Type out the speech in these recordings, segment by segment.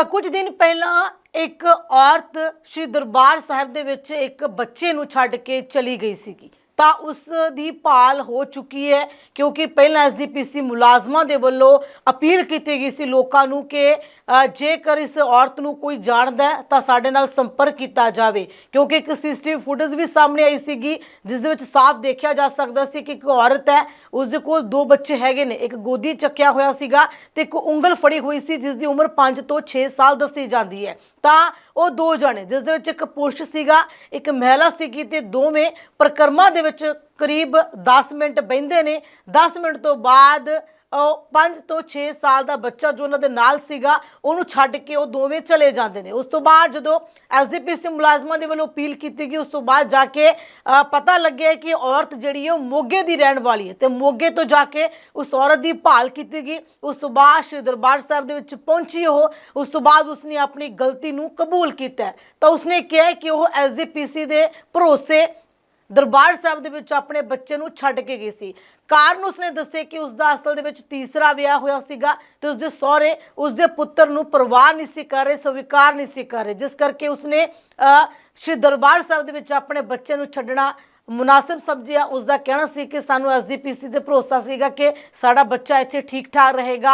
ਤਾਂ ਕੁਝ ਦਿਨ ਪਹਿਲਾਂ ਇੱਕ ਔਰਤ ਸ਼੍ਰੀ ਦਰਬਾਰ ਸਾਹਿਬ ਦੇ ਵਿੱਚ ਇੱਕ ਬੱਚੇ ਨੂੰ ਛੱਡ ਕੇ ਚਲੀ ਗਈ ਸੀਗੀ। ਤਾਂ ਉਸ ਦੀ ਭਾਲ ਹੋ ਚੁੱਕੀ ਹੈ, ਕਿਉਂਕਿ ਪਹਿਲਾਂ ਐਸਜੀਪੀਸੀ ਮੁਲਾਜ਼ਮਾਂ ਦੇ ਵੱਲੋਂ ਅਪੀਲ ਕੀਤੀ ਗਈ ਸੀ ਲੋਕਾਂ ਨੂੰ ਕਿ ਜੇਕਰ ਇਸ ਔਰਤ ਨੂੰ ਕੋਈ ਜਾਣਦਾ ਤਾਂ ਸਾਡੇ ਨਾਲ ਸੰਪਰਕ ਕੀਤਾ ਜਾਵੇ, ਕਿਉਂਕਿ ਇੱਕ ਸੀਸੀਟੀਵੀ ਫੁਟੇਜ ਵੀ ਸਾਹਮਣੇ ਆਈ ਸੀਗੀ, ਜਿਸ ਦੇ ਵਿੱਚ ਸਾਫ਼ ਦੇਖਿਆ ਜਾ ਸਕਦਾ ਸੀ ਕਿ ਇੱਕ ਔਰਤ ਹੈ ਉਸ ਦੇ ਕੋਲ ਦੋ ਬੱਚੇ ਹੈਗੇ ਨੇ, ਇੱਕ ਗੋਦੀ ਚੱਕਿਆ ਹੋਇਆ ਸੀਗਾ ਤੇ ਇੱਕ ਉਂਗਲ ਫੜੀ ਹੋਈ ਸੀ ਜਿਸ ਦੀ ਉਮਰ 5 ਤੋਂ 6 ਸਾਲ ਦੱਸੀ ਜਾਂਦੀ ਹੈ। ਤਾਂ ਉਹ ਦੋ ਜਣੇ ਜਿਸ ਦੇ ਵਿੱਚ ਇੱਕ ਪੁਰਸ਼ ਸੀਗਾ, ਇੱਕ ਮਹਿਲਾ ਸੀਗੀ ਤੇ ਦੋਵੇਂ ਪ੍ਰਕਰਮਾ ਦੇ ਵਿੱਚ ਕਰੀਬ 10 ਮਿੰਟ ਬਹਿੰਦੇ ਨੇ। 10 ਮਿੰਟ ਤੋਂ ਬਾਅਦ 5 ਤੋਂ 6 ਸਾਲ ਦਾ ਬੱਚਾ ਜੋ ਉਹਨਾਂ ਦੇ ਨਾਲ ਸੀਗਾ, ਉਹਨੂੰ ਛੱਡ ਕੇ ਉਹ ਦੋਵੇਂ ਚਲੇ ਜਾਂਦੇ ਨੇ। ਉਸ ਤੋਂ ਬਾਅਦ ਜਦੋਂ ਐਸਜੀਪੀਸੀ ਮੁਲਾਜ਼ਮਾਂ ਦੇ ਵੱਲੋਂ ਅਪੀਲ ਕੀਤੀ ਗਈ, ਉਸ ਤੋਂ ਬਾਅਦ ਜਾ ਕੇ ਪਤਾ ਲੱਗਿਆ ਕਿ ਔਰਤ ਜਿਹੜੀ ਹੈ ਉਹ ਮੋਗੇ ਦੀ ਰਹਿਣ ਵਾਲੀ ਹੈ ਤੇ ਮੋਗੇ ਤੋਂ ਜਾ ਕੇ ਉਸ ਔਰਤ ਦੀ ਭਾਲ ਕੀਤੀ ਗਈ। ਉਸ ਤੋਂ ਬਾਅਦ ਸ਼੍ਰੀ ਦਰਬਾਰ ਸਾਹਿਬ ਦੇ ਵਿੱਚ ਪਹੁੰਚੀ ਉਹ। ਉਸ ਤੋਂ ਬਾਅਦ ਉਸਨੇ ਆਪਣੀ ਗਲਤੀ ਨੂੰ ਕਬੂਲ ਕੀਤਾ ਤਾਂ ਉਸਨੇ ਕਿਹਾ ਕਿ ਉਹ ਐਸਜੀਪੀਸੀ ਦੇ ਭਰੋਸੇ ਦਰਬਾਰ ਸਾਹਿਬ ਦੇ ਵਿੱਚ ਆਪਣੇ ਬੱਚੇ ਨੂੰ ਛੱਡ ਕੇ ਗਈ ਸੀ। ਕਾਰਨ ਉਸਨੇ ਦੱਸਿਆ ਕਿ ਉਸਦਾ ਅਸਲ ਦੇ ਵਿੱਚ ਤੀਸਰਾ ਵਿਆਹ ਹੋਇਆ ਸੀਗਾ ਤੇ ਉਸਦੇ ਸਹੁਰੇ ਉਸਦੇ ਪੁੱਤਰ ਨੂੰ ਪਰਵਾਹ ਨਹੀਂ ਸੀ ਕਰ ਰਹੇ, ਸਵੀਕਾਰ ਨਹੀਂ ਸੀ ਕਰ ਰਹੇ, ਜਿਸ ਕਰਕੇ ਉਸਨੇ ਸ਼੍ਰੀ ਦਰਬਾਰ ਸਾਹਿਬ ਦੇ ਵਿੱਚ ਆਪਣੇ ਬੱਚੇ ਨੂੰ ਛੱਡਣਾ ਮੁਨਾਸਿਬ ਸਮਝਿਆ ਉਸ ਦਾ ਕਹਿਣਾ ਸੀ ਕਿ ਸਾਨੂੰ ਐਸਜੀਪੀਸੀ ਤੇ ਭਰੋਸਾ ਸੀਗਾ ਕਿ ਸਾਡਾ ਬੱਚਾ ਇੱਥੇ ਠੀਕ ਠਾਕ ਰਹੇਗਾ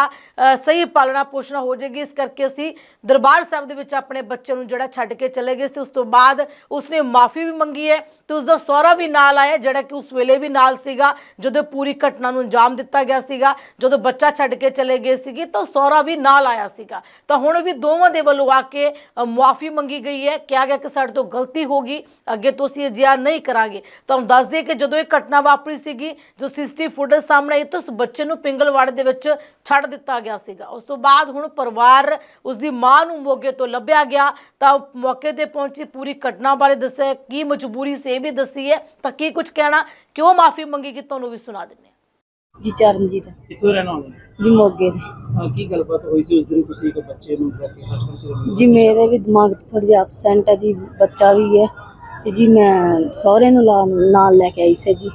ਸਹੀ ਪਾਲਣਾ ਪੋਸ਼ਣਾ ਹੋ ਜਾਏਗੀ। ਇਸ ਕਰਕੇ ਅਸੀਂ ਦਰਬਾਰ ਸਾਹਿਬ ਦੇ ਵਿੱਚ ਆਪਣੇ ਬੱਚੇ ਨੂੰ ਜਿਹੜਾ ਛੱਡ ਕੇ ਚਲੇ ਗਏ ਸੀ। ਉਸ ਤੋਂ ਬਾਅਦ ਉਸਨੇ ਮਾਫੀ ਵੀ ਮੰਗੀ ਹੈ ਤੇ ਉਸ ਦਾ ਸਹੁਰਾ ਵੀ ਨਾਲ ਆਇਆ, ਜਿਹੜਾ ਕਿ ਉਸ ਵੇਲੇ ਵੀ ਨਾਲ ਸੀਗਾ, ਜਦੋਂ ਪੂਰੀ ਘਟਨਾ ਨੂੰ ਅੰਜਾਮ ਦਿੱਤਾ ਗਿਆ ਸੀਗਾ। ਜਦੋਂ ਬੱਚਾ ਛੱਡ ਕੇ ਚਲੇ ਗਏ ਸੀਗੇ, ਤਾਂ ਸਹੁਰਾ ਵੀ ਨਾਲ ਆਇਆ ਸੀਗਾ। ਤਾਂ ਹੁਣ ਵੀ ਦੋਵਾਂ ਦੇ ਵੱਲੋਂ ਆ ਕੇ ਮਾਫੀ ਮੰਗੀ ਗਈ ਹੈ। ਕਿਹਾ ਗਿਆ ਕਿ ਸਾਡੇ ਤੋਂ ਗਲਤੀ ਹੋ ਗਈ, ਅੱਗੇ ਤੋਂ ਅਸੀਂ ਅਜਿਹਾ ਨਹੀਂ ਕਰਾਂਗੇ। ਤੁਹਾਨੂੰ ਦੱਸ ਦਈਏ ਕਿ ਜਦੋਂ ਇਹ ਘਟਨਾ ਵਾਪਰੀ ਸੀਗੀ ਜੋ ਸੀਸੀਟੀਵੀ ਫੁਟੇਜ ਸਾਹਮਣੇ ਆਈ ਤਾਂ ਉਸ ਬੱਚੇ ਨੂੰ ਪਿੰਗਲਵਾੜੇ ਦੇ ਵਿੱਚ ਛੱਡ ਦਿੱਤਾ ਗਿਆ ਸੀਗਾ। ਉਸ ਤੋਂ ਬਾਅਦ ਹੁਣ ਪਰਿਵਾਰ ਉਸ ਦੀ ਮਾਂ ਨੂੰ ਮੋਗੇ ਤੋਂ ਲੱਭਿਆ ਗਿਆ। ਤਾਂ ਮੌਕੇ ਤੇ ਪਹੁੰਚੀ। ਪੂਰੀ ਘਟਨਾ ਬਾਰੇ ਦੱਸਿਆ ਕੀ ਮਜਬੂਰੀ ਸੀ ਇਹ ਵੀ ਦੱਸੀ ਹੈ। ਤਾਂ ਕੀ ਕੁਝ ਕਹਿਣਾ ਕਿਉਂ ਮਾਫੀ ਮੰਗੀ ਕਿ ਤੁਹਾਨੂੰ ਵੀ ਸੁਣਾ ਦਿੰਦੇ ਹਾਂ। ਜੀ ਚਰਨਜੀਤ। ਕਿੱਥੋਂ ਰਹਿਣ ਵਾਲੇ ਜੀ ਮੋਗੇ ਦੇ। ਹਾਂ ਕੀ ਗੱਲਬਾਤ ਹੋਈ ਸੀ ਉਸ ਦਿਨ ਤੁਸੀਂ ਇੱਕ ਬੱਚੇ ਨੂੰ ਕੇ? ਜੀ ਮੇਰੇ ਵੀ ਦਿਮਾਗ ਤੇ ਥੋੜੀ ਜਿਹੀ ਐਬਸੈਂਟ ਹੈ ਜੀ ਬੱਚਾ ਵੀ ਹੈ। ਤੇ ਜੀ ਮੈਂ ਸਹੁਰੇ ਨੂੰ ਲਾ- ਨਾਲ ਲੈ ਕੇ ਆਈ ਸੀ ਜੀ।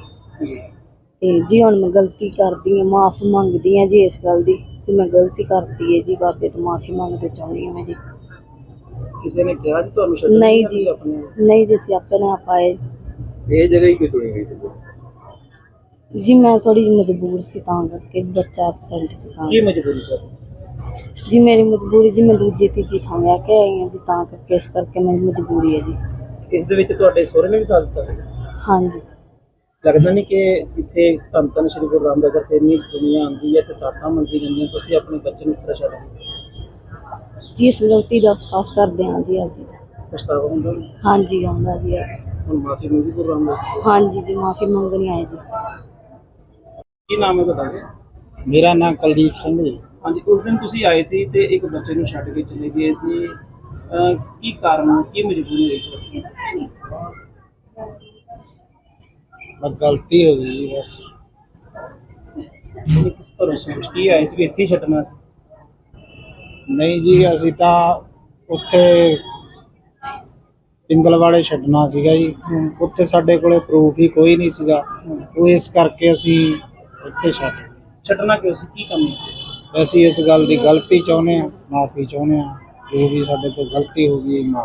ਤੇ ਜੀ ਹੁਣ ਮੈਂ ਗਲਤੀ ਕਰਦੀ ਹਾਂ ਮਾਫ ਮੰਗਦੀ ਹਾਂ ਜੀ ਇਸ ਗੱਲ ਦੀ ਕਿ ਮੈਂ ਗਲਤੀ ਕਰਤੀ ਹੈ ਜੀ ਬਾਬੇ ਤੋਂ ਮਾਫੀ ਮੰਗਦੇ ਚਾਹੁੰਦੀ ਹਾਂ ਮੈਂ ਜੀ। ਕਿਸੇ ਨੇ ਕਿਹਾ ਸੀ ਤੁਹਾਨੂੰ ਛੱਡਣ ਨਹੀਂ ਜਾਂ ਜੀ ਨਹੀਂ ਜੀ ਅਸੀਂ ਆਪਣੇ ਆਪ ਆਏ। ਇਹ ਜਗ੍ਹਾ ਹੀ ਕਿਉਂ ਚੁਣੀ ਗਈ ਸੀ? ਜੀ ਮੈਂ ਥੋੜੀ ਮਜਬੂਰ ਸੀ ਤਾਂ ਕਰਕੇ ਬੱਚਾ ਐਬਸੈਂਟ ਸੀ ਤਾਂ ਕੀ ਮਜਬੂਰੀ ਸਰ ਜੀ ਮੇਰੀ ਮਜਬੂਰੀ ਜੀ ਮੈਂ ਦੂਜੀ ਤੀਜੀ ਥਾਂ ਵਿਆਹ ਕੇ ਆਈ ਹਾਂ ਜੀ ਤਾਂ ਕਰਕੇ ਇਸ ਕਰਕੇ ਮੇਰੀ ਮਜਬੂਰੀ ਹੈ ਜੀ। ਇਸ ਦੇ ਵਿੱਚ ਤੁਹਾਡੇ ਸਹੁਰੇ ਨੇ ਵੀ ਸਾਥ ਦਿੱਤਾ ਹਾਂਜੀ। ਲੱਗਦਾ ਨਹੀਂ ਕਿ ਇੱਥੇ ਧੰਨ ਧੰਨ ਸ਼੍ਰੀ ਗੁਰੂ ਰਾਮਦਾਸ ਜੀ ਤੇ ਇੰਨੀ ਦੁਨੀਆ ਆਉਂਦੀ ਹੈ ਤੇ ਤਾਤਾ ਮੰਗੀ ਜਾਂਦੀਆਂ ਤੁਸੀਂ ਆਪਣੇ ਬੱਚੇ ਨੂੰ ਇਸ ਤਰ੍ਹਾਂ ਛੱਡ। ਜੀ ਇਸ ਗਲਤੀ ਦਾ ਅਹਿਸਾਸ ਕਰਦੇ ਹਾਂ ਜੀ ਅੱਜ ਦਾ। ਪਛਤਾਵਾ ਹੁੰਦਾ ਨੀ? ਹਾਂਜੀ ਆਉਂਦਾ ਜੀ। ਹੁਣ ਮਾਫੀ ਮੰਗੀ ਗੁਰੂ ਰਾਮਦਾਸ ਜੀ। ਹਾਂਜੀ ਜੀ ਮਾਫੀ ਮੰਗਣੀ ਆਏ ਜੀ ਕੀ ਨਾਮ ਹੈ ਤੁਹਾਡਾ ਮੇਰਾ ਨਾਮ ਕੁਲਦੀਪ ਸਿੰਘ ਜੀ। ਹਾਂਜੀ ਉਸ ਦਿਨ ਤੁਸੀਂ ਆਏ ਸੀ ਤੇ ਇੱਕ ਬੱਚੇ ਨੂੰ ਛੱਡ ਕੇ ਚਲੇ ਗਏ ਸੀ। ਕੀ ਕਾਰਨ ਕੀ ਮਜਬੂਰੀ ਹੋਈ? ਬਸ ਗਲਤੀ ਹੋ ਗਈ ਜੀ ਬਸ। ਕਿਸ ਤਰ੍ਹਾਂ ਸੋਚ ਕੀ ਆਏ ਸੀ ਵੀ ਇੱਥੇ ਹੀ ਛੱਡਣਾ ਸੀ? ਨਹੀਂ ਜੀ ਅਸੀਂ ਤਾਂ ਉੱਥੇ ਪਿੰਗਲਵਾੜੇ ਛੱਡਣਾ ਸੀਗਾ ਜੀ। ਉੱਥੇ ਸਾਡੇ ਕੋਲੇ ਪ੍ਰੂਫ ਹੀ ਕੋਈ ਨਹੀਂ ਸੀਗਾ। ਉਹ ਇਸ ਕਰਕੇ ਅਸੀਂ ਇੱਥੇ ਛੱਡ ਗਏ। ਛੱਡਣਾ ਕਿਉਂ ਸੀ? ਕੀ ਕਮੀ ਸੀ? ਅਸੀਂ ਇਸ ਗੱਲ ਦੀ ਗਲਤੀ ਚਾਹੁੰਦੇ ਹਾਂ ਮਾਫੀ ਚਾਹੁੰਦੇ ਹਾਂ। ਜੋ ਵੀ ਸਾਡੇ ਤੋਂ ਗਲਤੀ ਹੋ ਗਈ ਮਾਫ